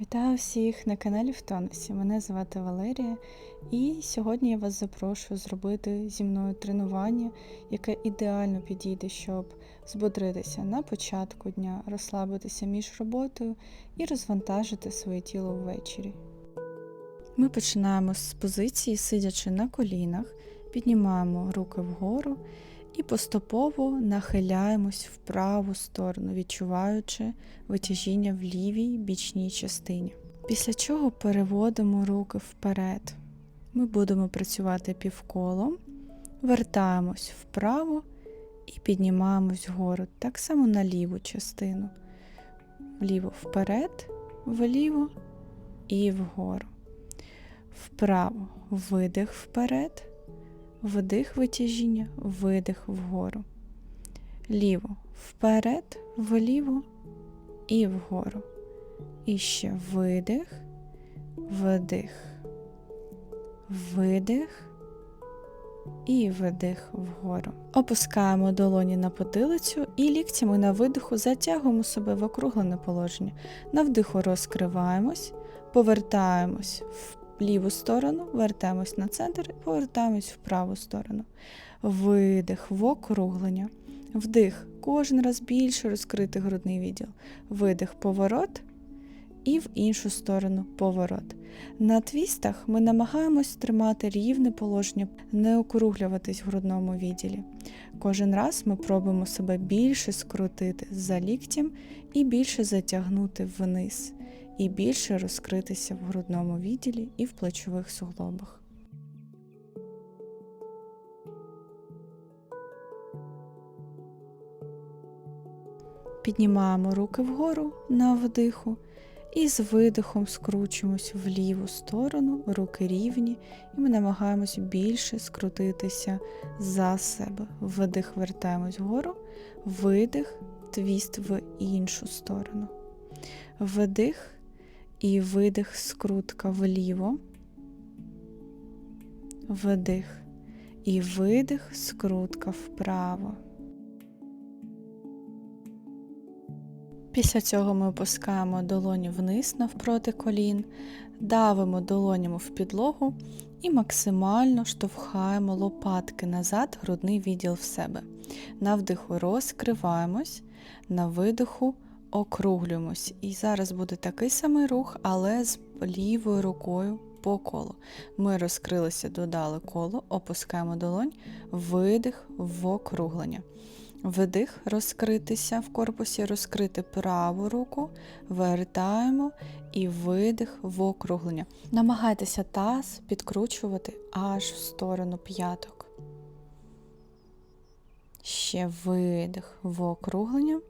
Вітаю всіх на каналі в Тонусі. Мене звати Валерія, і сьогодні я вас запрошую зробити зі мною тренування, яке ідеально підійде, щоб збодритися на початку дня, розслабитися між роботою і розвантажити своє тіло ввечері. Ми починаємо з позиції, сидячи на колінах, піднімаємо руки вгору і поступово нахиляємось в праву сторону, відчуваючи витяжіння в лівій бічній частині. Після чого переводимо руки вперед. Ми будемо працювати півколом, вертаємось вправо і піднімаємось вгору, так само на ліву частину. Вліво вперед, вліво і вгору. Вправо видих вперед, вдих витяжіння, видих вгору. Ліво вперед, вліво і вгору. І ще видих, вдих, видих і видих вгору. Опускаємо долоні на потилицю і ліктями на видиху затягуємо себе в округлене положення. На вдиху розкриваємось, повертаємось в ліву сторону, вертаємось на центр і повертаємось в праву сторону. Видих в округлення. Вдих, кожен раз більше розкрити грудний відділ. Видих, поворот і в іншу сторону поворот. На твістах ми намагаємось тримати рівне положення, не округлюватись в грудному відділі. Кожен раз ми пробуємо себе більше скрутити за ліктем і більше затягнути вниз, і більше розкритися в грудному відділі і в плечових суглобах. Піднімаємо руки вгору на вдиху і з видихом скручуємось в ліву сторону, руки рівні, і ми намагаємось більше скрутитися за себе. Вдих вертаємось вгору, видих, твіст в іншу сторону. Вдих і видих, скрутка вліво. Вдих і видих, скрутка вправо. Після цього ми опускаємо долоні вниз навпроти колін, давимо долонями в підлогу і максимально штовхаємо лопатки назад, грудний відділ в себе. На вдиху розкриваємось, на видиху округлюємось. І зараз буде такий самий рух, але з лівою рукою по колу. Ми розкрилися, додали коло, опускаємо долонь, видих в округлення. Вдих, розкритися в корпусі, розкрити праву руку, вертаємо і видих в округлення. Намагайтеся таз підкручувати аж в сторону п'яток. Ще видих в округлення,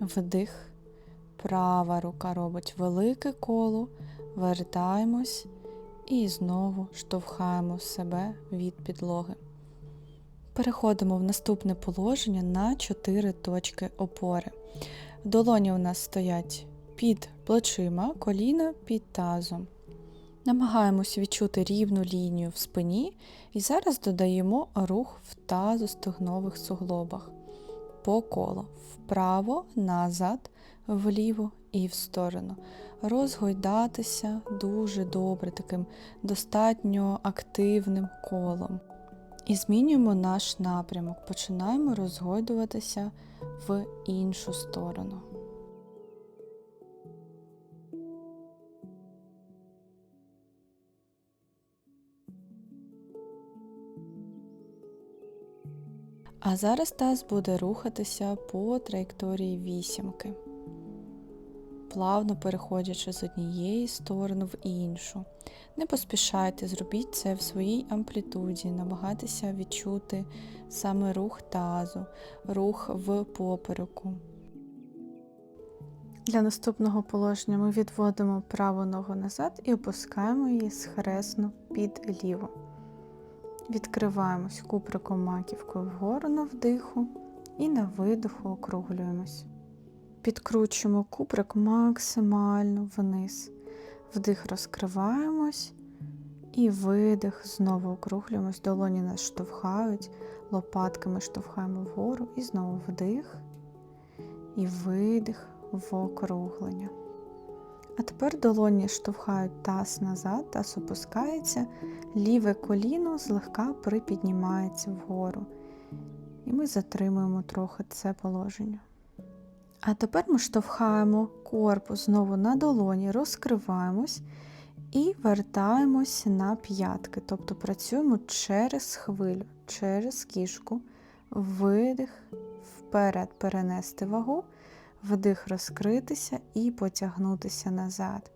вдих, права рука робить велике коло, вертаємось і знову штовхаємо себе від підлоги. Переходимо в наступне положення на 4 точки опори. Долоні у нас стоять під плечима, коліна під тазом. Намагаємось відчути рівну лінію в спині і зараз додаємо рух в тазостогнових суглобах по колу, вправо, назад, вліво і в сторону. Розгойдатися дуже добре, таким достатньо активним колом. І змінюємо наш напрямок, починаємо розгойдуватися в іншу сторону. А зараз таз буде рухатися по траєкторії вісімки, плавно переходячи з однієї сторони в іншу. Не поспішайте, зробіть це в своїй амплітуді, намагайтеся відчути саме рух тазу, рух в попереку. Для наступного положення ми відводимо праву ногу назад і опускаємо її схресно під ліву. Відкриваємось куприком маківкою вгору на вдиху і на видиху округлюємось. Підкручуємо куприк максимально вниз. Вдих розкриваємось і видих, знову округлюємось, долоні нас штовхають, лопатками штовхаємо вгору і знову вдих і видих в округлення. А тепер долоні штовхають таз назад, таз опускається, ліве коліно злегка припіднімається вгору. І ми затримуємо трохи це положення. А тепер ми штовхаємо корпус знову на долоні, розкриваємось і вертаємось на п'ятки. Тобто працюємо через хвилю, через кішку, видих, вперед перенести вагу, вдих розкритися і потягнутися назад.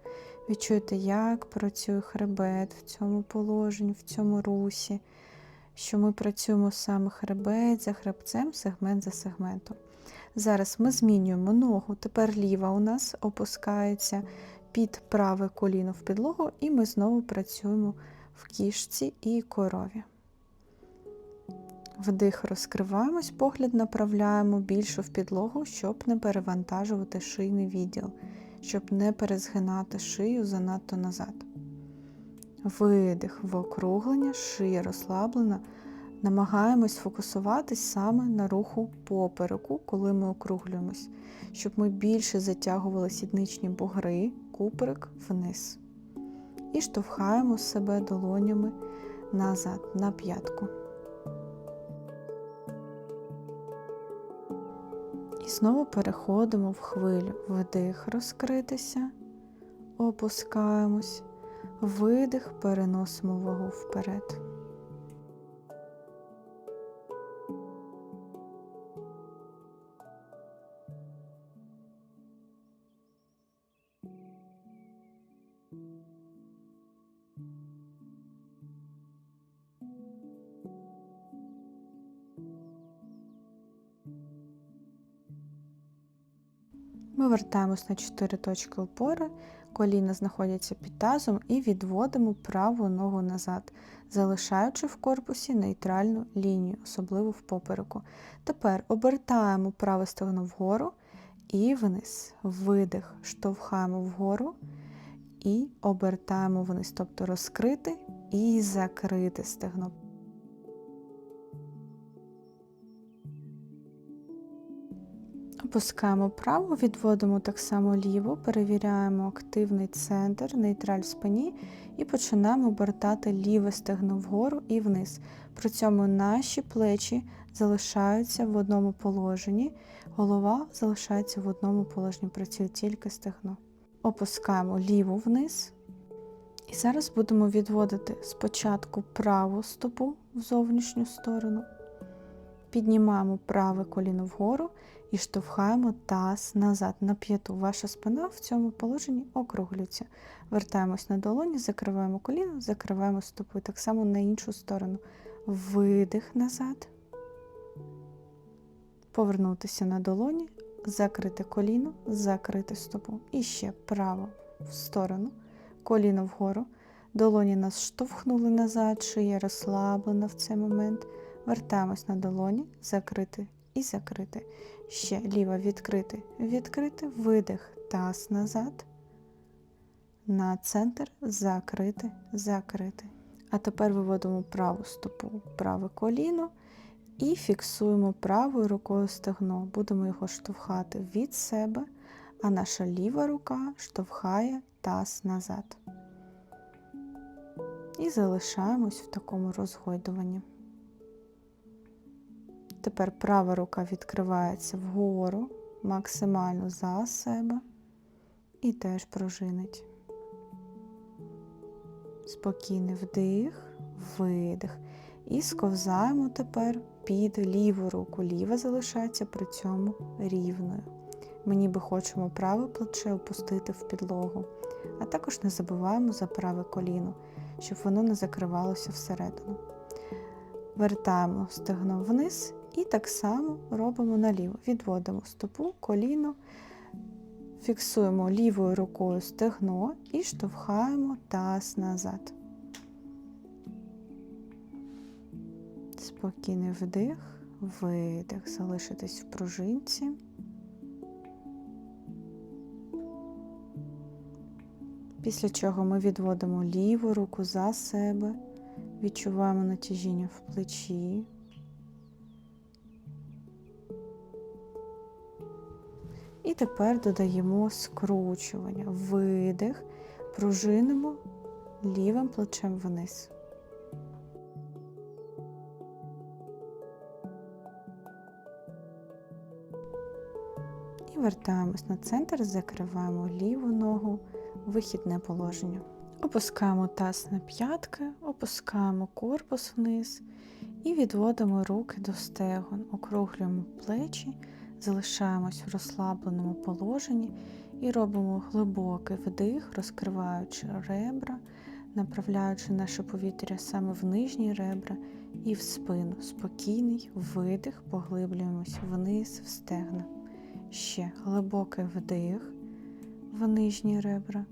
Відчуйте, як працює хребет в цьому положенні, в цьому русі, що ми працюємо саме хребет за хребцем, сегмент за сегментом. Зараз ми змінюємо ногу, тепер ліва у нас опускається під праве коліно в підлогу, і ми знову працюємо в кішці і корові. Вдих розкриваємось, погляд направляємо більше в підлогу, щоб не перевантажувати шийний відділ, щоб не перезгинати шию занадто назад. Видих в округлення, шия розслаблена. Намагаємось фокусуватись саме на руху попереку, коли ми округлюємось, щоб ми більше затягували сідничні бугри, куприк вниз. І штовхаємо себе долонями назад, на п'ятку. І знову переходимо в хвилю. Вдих розкритися, опускаємось, видих, переносимо вагу вперед. Ми вертаємось на 4 точки опори, коліна знаходяться під тазом і відводимо праву ногу назад, залишаючи в корпусі нейтральну лінію, особливо в попереку. Тепер обертаємо праве стегно вгору і вниз. Видих, штовхаємо вгору і обертаємо вниз, тобто розкрити і закрити стегно. Опускаємо право, відводимо так само ліво, перевіряємо активний центр, нейтраль в спині і починаємо обертати ліве стегно вгору і вниз. При цьому наші плечі залишаються в одному положенні, голова залишається в одному положенні, працює тільки стегно. Опускаємо ліву вниз. І зараз будемо відводити спочатку праву стопу в зовнішню сторону. Піднімаємо праве коліно вгору і штовхаємо таз назад на п'яту. Ваша спина в цьому положенні округлюється. Вертаємось на долоні, закриваємо коліно, закриваємо стопу. Так само на іншу сторону. Видих назад. Повернутися на долоні, закрити коліно, закрити стопу. І ще право в сторону, коліно вгору. Долоні нас штовхнули назад, шия розслаблена в цей момент. Вертаємось на долоні, закрити і закрити. Ще ліво відкрити, відкрити, видих, таз назад. На центр закрити, закрити. А тепер виводимо праву стопу, праве коліно і фіксуємо правою рукою стегно. Будемо його штовхати від себе, а наша ліва рука штовхає таз назад. І залишаємось в такому розгойдуванні. Тепер права рука відкривається вгору, максимально за себе і теж пружинить. Спокійний вдих, видих. І сковзаємо тепер під ліву руку. Ліва залишається при цьому рівною. Ми ніби хочемо праве плече опустити в підлогу, а також не забуваємо за праве коліно, щоб воно не закривалося всередину. Вертаємо стегно вниз і так само робимо наліво. Відводимо стопу, коліно, фіксуємо лівою рукою стегно і штовхаємо таз назад. Спокійний вдих, видих, залишитись в пружинці. Після чого ми відводимо ліву руку за себе, відчуваємо натяжіння в плечі. Тепер додаємо скручування. Видих, пружинимо лівим плечем вниз. І вертаємось на центр, закриваємо ліву ногу, вихідне положення. Опускаємо таз на п'ятки, опускаємо корпус вниз і відводимо руки до стегон, округлюємо плечі, залишаємось в розслабленому положенні і робимо глибокий вдих, розкриваючи ребра, направляючи наше повітря саме в нижні ребра і в спину. Спокійний видих, поглиблюємось вниз в стегна. Ще глибокий вдих в нижні ребра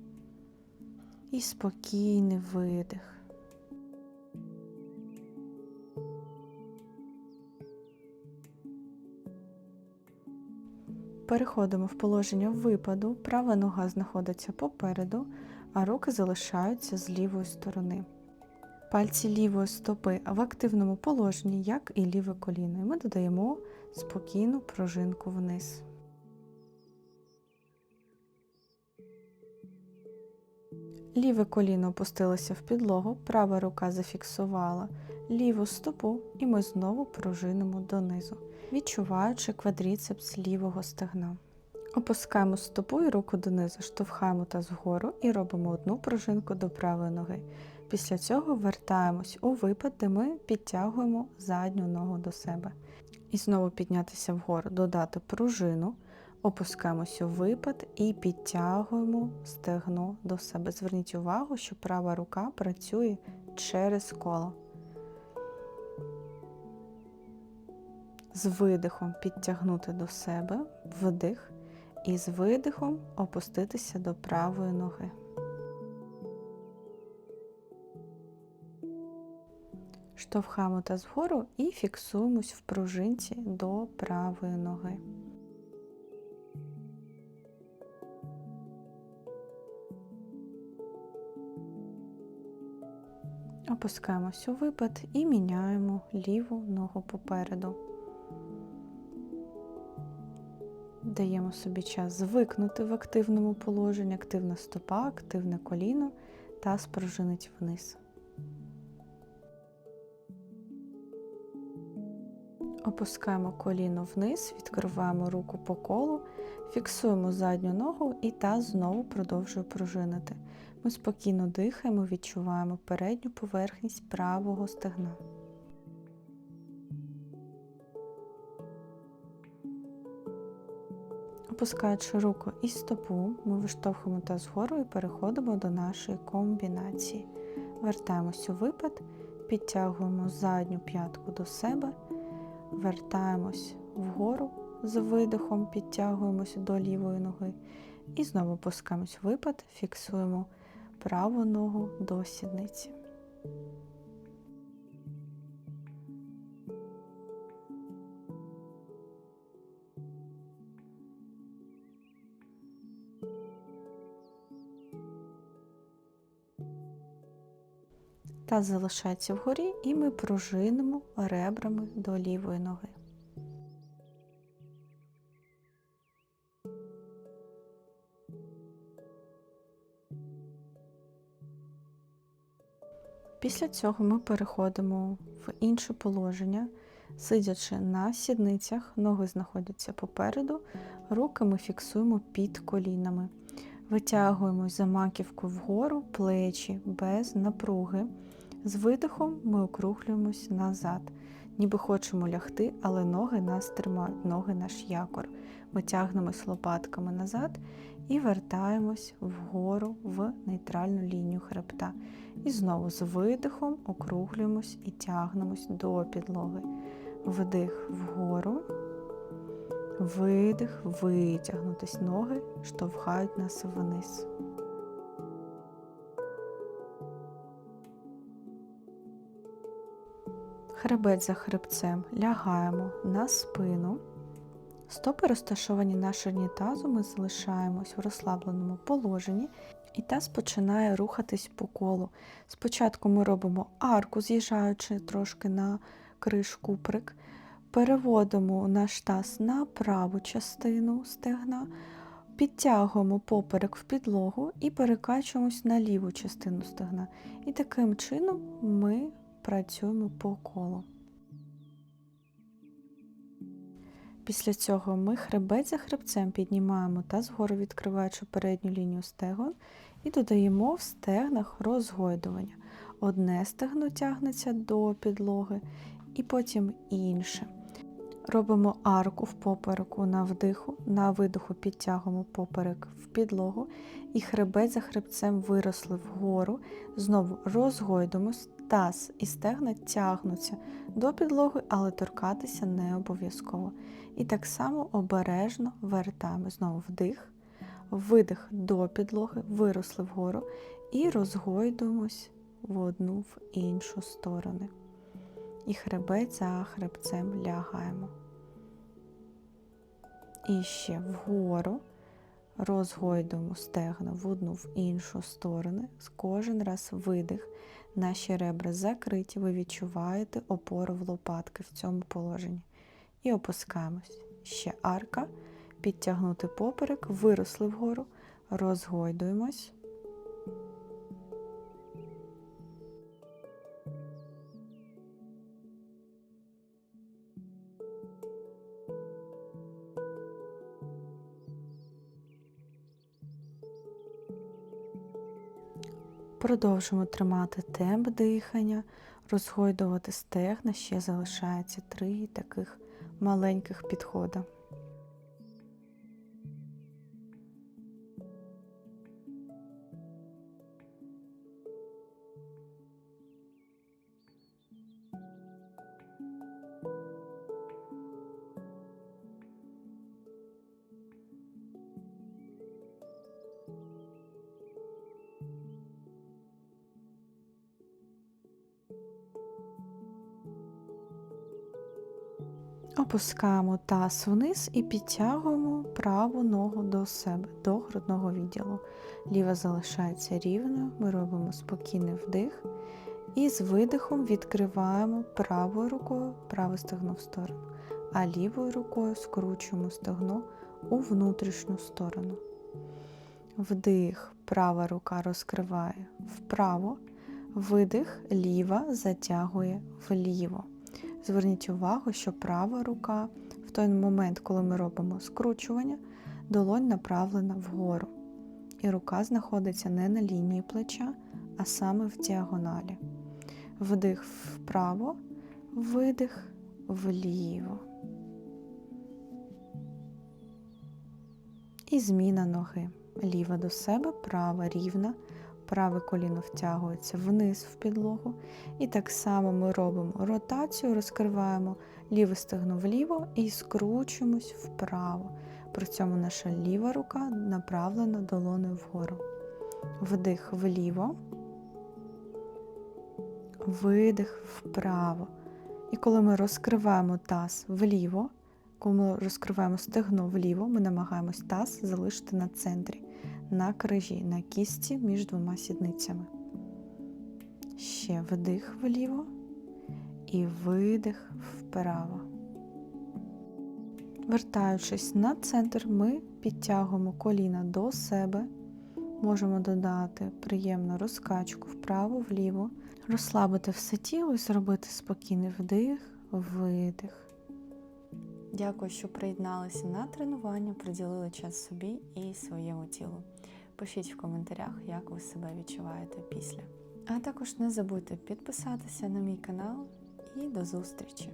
і спокійний видих. Переходимо в положення випаду, права нога знаходиться попереду, а руки залишаються з лівої сторони. Пальці лівої стопи в активному положенні, як і ліве коліно. І ми додаємо спокійну пружинку вниз. Ліве коліно опустилося в підлогу, права рука зафіксувала ліву стопу, і ми знову пружинимо донизу, відчуваючи квадріцепс лівого стегна. Опускаємо стопу і руку донизу, штовхаємо таз вгору і робимо одну пружинку до правої ноги. Після цього вертаємось у випад, де ми підтягуємо задню ногу до себе. І знову піднятися вгору, додати пружину. Опускаємося у випад і підтягуємо стегно до себе. Зверніть увагу, що права рука працює через коло. З видихом підтягнути до себе вдих, і з видихом опуститися до правої ноги. Штовхаємо та згору і фіксуємось в пружинці до правої ноги. Опускаємось у випад і міняємо ліву ногу попереду. Даємо собі час звикнути в активному положенні, активна стопа, активне коліно та спружинить вниз. Опускаємо коліно вниз, відкриваємо руку по колу, фіксуємо задню ногу і таз знову продовжує пружинити. Ми спокійно дихаємо, відчуваємо передню поверхність правого стегна. Опускаючи руку і стопу, ми виштовхуємо таз вгору і переходимо до нашої комбінації. Вертаємось у випад, підтягуємо задню п'ятку до себе, вертаємось вгору з видихом, підтягуємося до лівої ноги. І знову опускаємось в випад, фіксуємо праву ногу до сідниці. Таз залишається вгорі, і ми пружинимо ребрами до лівої ноги. Після цього ми переходимо в інше положення, сидячи на сідницях, ноги знаходяться попереду, руки ми фіксуємо під колінами. Витягуємось за маківку вгору, плечі без напруги. З видихом ми округлюємось назад, ніби хочемо лягти, але ноги нас тримають, ноги наш якор. Ми тягнемось лопатками назад і вертаємось вгору в нейтральну лінію хребта. І знову з видихом округлюємось і тягнемось до підлоги. Вдих вгору, видих, витягнутись ноги, штовхають нас вниз. Хребет за хребцем лягаємо на спину. Стопи розташовані на ширині тазу, ми залишаємось в розслабленому положенні, і таз починає рухатись по колу. Спочатку ми робимо арку, з'їжджаючи трошки на криш куприк, Переводимо наш таз на праву частину стегна, підтягуємо поперек в підлогу і перекачуємось на ліву частину стегна. І таким чином ми працюємо по колу. Після цього ми хребет за хребцем піднімаємо та згору відкриваючи передню лінію стегон і додаємо в стегнах розгойдування. Одне стегно тягнеться до підлоги, і потім інше. Робимо арку в попереку на вдиху, на видиху підтягуємо поперек в підлогу, і хребет за хребцем виросли вгору. Знову розгойдуємось, таз і стегна тягнуться до підлоги, але торкатися не обов'язково. І так само обережно вертаємо. Знову вдих, видих до підлоги, виросли вгору і розгойдуємось в одну в іншу сторону. І хребет за хребцем лягаємо. І ще вгору розгойдуємо стегна в одну в іншу сторону. З Кожен раз видих. Наші ребра закриті, ви відчуваєте опору в лопатки в цьому положенні. І опускаємось. Ще арка, підтягнути поперек, виросли вгору, розгойдуємось. Продовжуємо тримати темп дихання, розгойдувати стегна, ще залишається три таких маленьких підходи. Опускаємо таз вниз і підтягуємо праву ногу до себе, до грудного відділу. Ліва залишається рівною, ми робимо спокійний вдих. І з видихом відкриваємо правою рукою праве стегно в сторону, а лівою рукою скручуємо стегно у внутрішню сторону. Вдих, права рука розкриває вправо, видих, ліва затягує вліво. Зверніть увагу, що права рука в той момент, коли ми робимо скручування, долонь направлена вгору. І рука знаходиться не на лінії плеча, а саме в діагоналі. Вдих вправо, видих вліво. І зміна ноги. Ліва до себе, права рівна, праве коліно втягується вниз в підлогу. І так само ми робимо ротацію, розкриваємо ліве стегно вліво і скручуємось вправо. При цьому наша ліва рука направлена долоною вгору. Вдих вліво, видих вправо. І коли ми розкриваємо таз вліво, коли ми розкриваємо стегно вліво, ми намагаємось таз залишити на центрі, на крижі, на кісті між двома сідницями. Ще вдих вліво і видих вправо. Вертаючись на центр, ми підтягуємо коліна до себе. Можемо додати приємну розкачку вправо-вліво, розслабити все тіло і зробити спокійний вдих, видих. Дякую, що приєдналися на тренування, приділили час собі і своєму тілу. Пишіть в коментарях, як ви себе відчуваєте після. А також не забудьте підписатися на мій канал і до зустрічі!